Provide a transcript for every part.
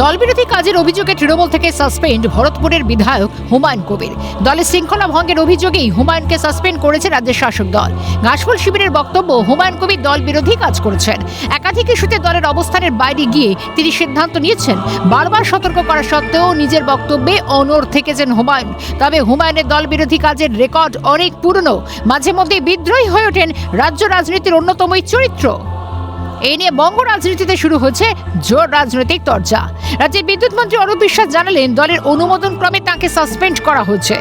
দলবিরোধী কাজের অভিযোগে তৃণমূল থেকে সাসপেন্ড ভরতপুরের বিধায়ক হুমায়ুন কবির। দলের শৃঙ্খলা ভঙ্গের অভিযোগেই হুমায়ুনকে সাসপেন্ড করেছে রাজ্যের শাসক দল। ঘাসফুল শিবিরের বক্তব্য, হুমায়ুন কবির দল বিরোধী কাজ করেছেন। একাধিক ইস্যুতে দলের অবস্থানের বাইরে গিয়ে তিনি সিদ্ধান্ত নিয়েছেন, বারবার সতর্ক করা সত্ত্বেও নিজের বক্তব্যে অনর থেকেছেন হুমায়ুন। তবে হুমায়ুনের দল বিরোধী কাজের রেকর্ড অনেক পুরনো। মাঝে মধ্যে বিদ্রোহী হয়ে ওঠেন রাজ্য রাজনীতির অন্যতম চরিত্র। এই নিয়ে বঙ্গ রাজনীতিতে শুরু হচ্ছে জোর রাজনৈতিক চর্চা রাজ্যের বিদ্যুৎ মন্ত্রী অরূপ বিশ্বাস জানালেন দলের অনুমোদন ক্রমে তাকে সাসপেন্ড করা হচ্ছে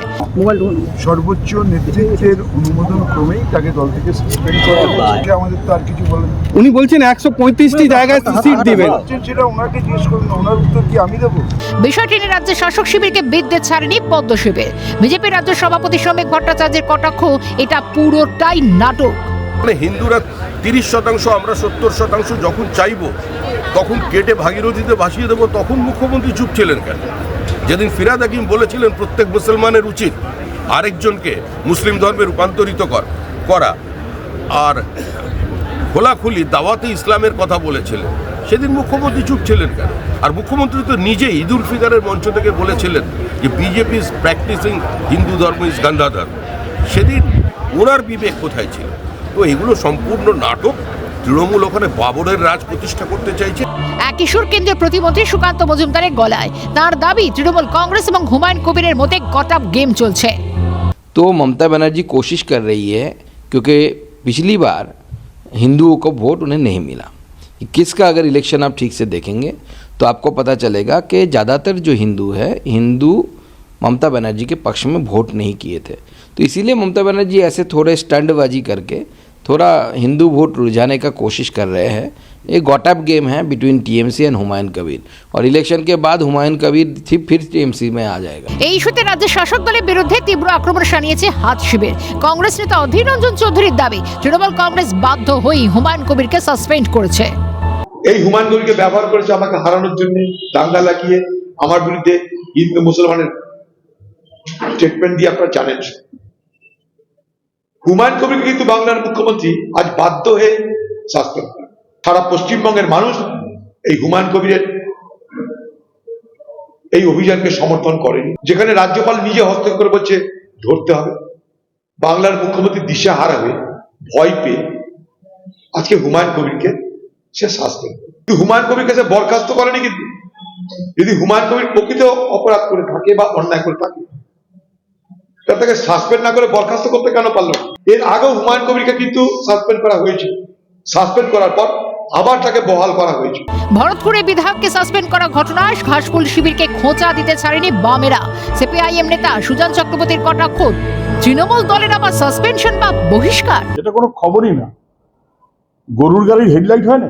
সর্বোচ্চ নেতৃত্বের অনুমোদন ক্রমেই তাকে দল থেকে সাসপেন্ড করা হয়েছে। আমাদের তো আর কিছু বলেন। উনি বলছেন একশো পঁয়ত্রিশটি জায়গায় সিট দিবেন। সেটা ওনাকে জিজ্ঞেস করুন ওনার উত্তর কি আমি দেবো? বিষয়টি নিয়ে রাজ্যের শাসক শিবিরকে বিদ্যে ছাড়েনি পদ্ম শিবির বিজেপি রাজ্য সভাপতি শ্রমিক ভট্টাচার্যের কটাক্ষ এটা পুরোটাই নাটক। মানে হিন্দুরা তিরিশ শতাংশ, আমরা সত্তর শতাংশ যখন চাইব, তখন কেটে ভাগীরথীতে ভাসিয়ে দেবো, তখন মুখ্যমন্ত্রী চুপ ছিলেন কেন? যেদিন ফিরাদ হাকিম বলেছিলেন, প্রত্যেক মুসলমানের উচিত আরেকজনকে মুসলিম ধর্মে রূপান্তরিত কর আর খোলাখুলি দাওয়াতে ইসলামের কথা বলেছিলেন। সেদিন মুখ্যমন্ত্রী চুপ ছিলেন কেন? আর মুখ্যমন্ত্রী তো নিজে ঈদ উল মঞ্চ থেকে বলেছিলেন যে বিজেপি ইজ প্র্যাকটিসিং হিন্দু ধর্ম ইজ গান্ধাধর্ম সেদিন ওনার বিবেক কোথায় ছিল? তো এগুলো সম্পূর্ণ নাটক তৃণমূল ওখানে বাবরের রাজ প্রতিষ্ঠা করতে চাইছে এক কিশোর কেন্দ্রীয় প্রতিমন্ত্রী সুকান্ত মজুমদারের গলায় তার দাবি তৃণমূল কংগ্রেস এবং হুমায়ুন কবিরের মধ্যে গটাপ গেম চলছে तो ममता बनर्जी कोशिश कर रही है क्योंकि पिछली बार हिंदुओं को वोट उन्हें नहीं मिला किसका अगर इलेक्शन आप ठीक से देखेंगे तो आपको पता चलेगा कि ज़्यादातर जो हिंदू है हिंदू ममता बनर्जी के पक्ष में वोट नहीं किए थे तो इसीलिए ममता बनर्जी ऐसे थोड़े स्टंटबाजी करके थोड़ा हिंदू वोट रुझाने का कोशिश कर रहे हैं ये गॉटअप गेम है between TMC and Humayun Kabir और इलेक्शन के बाद हुमायूं कबीर फिर फिर टीएमसी में आ जाएगा এই ইস্যুতে রাজ্যের শাসক দলের বিরুদ্ধে তীব্র আক্রমণ শানিয়েছে হাত শিবির কংগ্রেস নেতা অধীর রঞ্জন চৌধুরীর দাবি তৃণমূল কংগ্রেস বাধ্য হয়েই হুমায়ুন কবিরকে সাসপেন্ড করেছে এই হুমায়ুন কবিরকে ব্যবহার করেছে আমাকে হারানোর জন্য দাঙ্গা লাগিয়ে আমার বিরুদ্ধে হিন্দু মুসলমানের স্টেটমেন্ট দিয়ে আপনারা জানেন হুমায়ুন কবিরকে কিন্তু বাংলার মুখ্যমন্ত্রী আজ বাধ্য হয়ে সাসপেন্ড করেন। সারা পশ্চিমবঙ্গের মানুষ এই হুমায়ুন কবিরের এই অভিযানকে সমর্থন করেনি। যেখানে রাজ্যপাল নিজে হস্তক্ষেপ বলছে, ধরতে হবে। বাংলার মুখ্যমন্ত্রী দিশা হারা হয়ে ভয় পেয়ে আজকে হুমায়ুন কবিরকে সে সাসপেন্ড কিন্তু হুমায়ুন কবিরকে সে বরখাস্ত করেনি কিন্তু। যদি হুমায়ুন কবির প্রকৃত অপরাধ করে থাকে বা অন্যায় করে থাকে তাকে সাসপেন্ড না করে বরখাস্ত করতে কেন পারল? এর আগেও হুমায়ুন কবিরকে কিন্তু সাসপেন্ড করা হয়েছে। সাসপেন্ড করার পর আবার তাকে বহাল করা হয়েছে। ভরতপুরে বিধায়ককে সাসপেন্ড করা ঘটনায় ঘাসফুল শিবিরকে খোঁচা দিতে ছাড়েনি বামেরা। সিপিআইএম নেতা সুজন চক্রবর্তীর কটাক্ষ তৃণমূল দলের আবার সাসপেনশন বা বহিষ্কার? এটা কোনো খবরই না। গরুর গাড়ির হেডলাইট হয় না?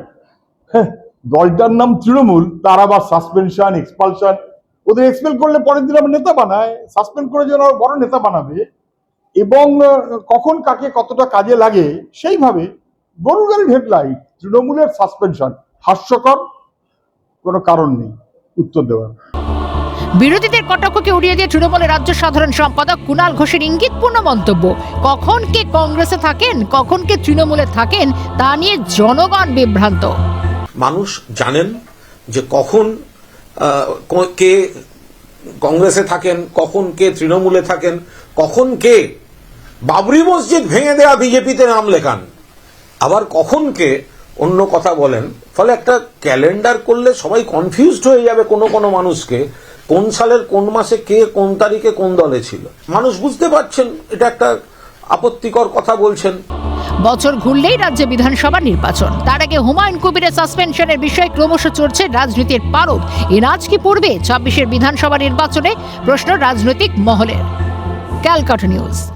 হ্যাঁ দলটার নাম তৃণমূল তার আবার সাসপেনশন এক্সপালশন ওদের এক্সপেল করলে পরের দিন আবার নেতা বানায় সাসপেন্ড করে যেন আবার বড় নেতা বানাবে এবং কখন কাকে কতটা কাজে লাগে সেইভাবে গরুর গাড়ির হেডলাইট তৃণমূলের সাসপেনশন হাস্যকর কোনো কারণ নেই উত্তর দেওয়ার। বিরোধীদের কটাক্ষকে উড়িয়ে দিয়ে তৃণমূলের রাজ্য সাধারণ সম্পাদক কুণাল ঘোষের ইঙ্গিতপূর্ণ মন্তব্য কখন কে কংগ্রেসে থাকেন কখন কে তৃণমূলে থাকেন তা নিয়ে জনগণ বিভ্রান্ত। মানুষ জানেন যে কখন ক- কংগ্রেসে থাকেন, কখন কে তৃণমূলে থাকেন, কখন কে বাবরি মসজিদ ভেঙে দেওয়া বিজেপিতে নাম লেখান, আবার কখন কে অন্য কথা বলেন, ফলে একটা ক্যালেন্ডার করলে সবাই কনফিউজড হয়ে যাবে কোনো কোনো মানুষকে, কোন সালের কোন মাসে কে কোন তারিখে কোন দলে ছিল। মানুষ বুঝতে পারছেন, এটা একটা আপত্তিকর কথা বলছেন। বছর ঘুরলেই রাজ্যে বিধানসভা নির্বাচন। তার আগে হুমায়ুন কবিরের সাসপেনশনের বিষয়ে ক্রমশ চড়ছে রাজনীতির পারদ। এ রাজ কি পড়বে? ছাব্বিশের বিধানসভা নির্বাচনে প্রশ্ন রাজনৈতিক মহলের। ক্যালকাটা নিউজ।